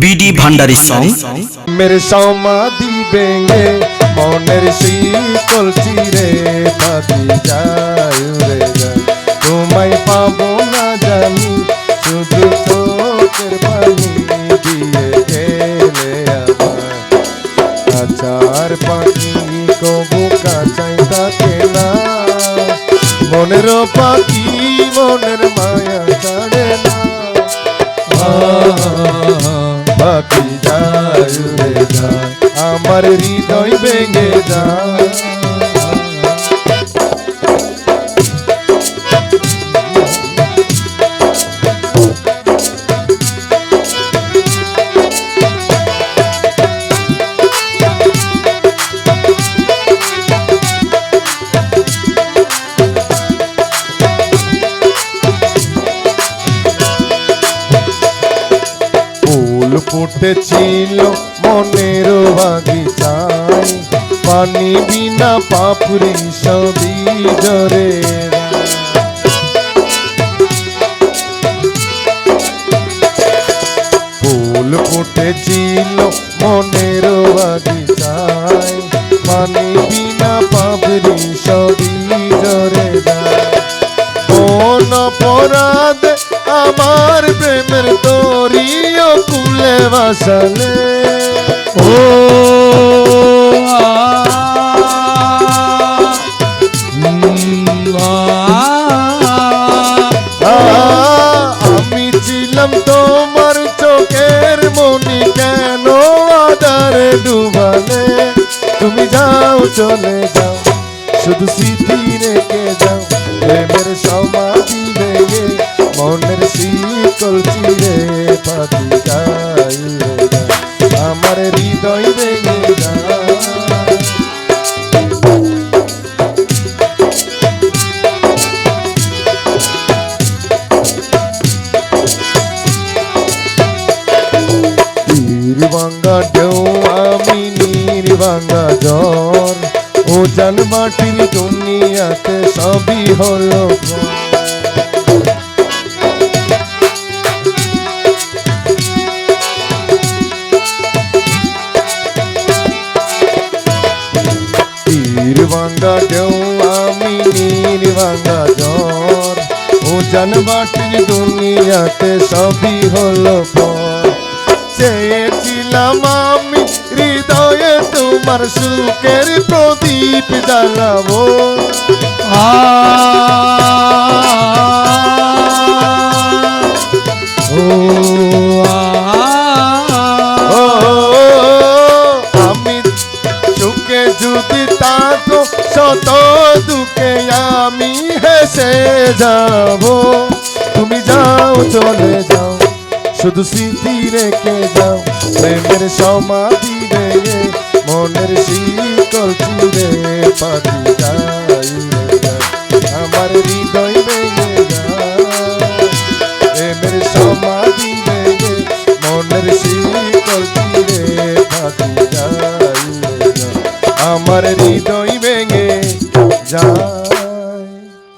BD ভান্ডারি song মেরে সমাধি ভেঙে মনের শীতল চিরে বাদি যায় রে তোমায় পাবো না জানি শুধু চোখের পানি দিয়ে গেলে আচার পাখি কবু কাঁচাই থাকে না মনের পাখি মনের মায়া ছাড়ে আমার হৃদয় ভেঙে যায়। ফুটেছিল মনের বাগিচায় পানি বিনা পাপড়ি সবই জরে ফুল ফুটেছিল মনের বাগিচায় পানি বিনা পাপড়ি সবই জরে কোন অপরাধ আমার প্রেমের তরিও কুলে বাসালে ও আমি ছিলাম তোমার চোখের মনি কেন আদারে ডুবালে? তুমি যাও, চলে যাও। শুধু স্মৃতি রেখে যাও, প্রেমের সমাধি ভেঙে যায় ঢেউ আমি নীর ভাঙ্গা জ্বর। ও জান মাটির দুনিয়াতে সবই হলো ঢেউ আমি নীর ভাঙ্গা জ্বর ও জান মাটির দুনিয়াতে সবই হলো ভয়। চেয়েছিলাম আমি হৃদয়ে তোমার সুখের প্রদীপ জ্বালাবো ও যদি তাকো শত দুঃখে আমি হেসে যাব। তুমি যাও, চলে যাও, শুধু স্মৃতি রেখে যাও। প্রেমের সমাধি রে, মনের শীতল চিরে পাতি যায়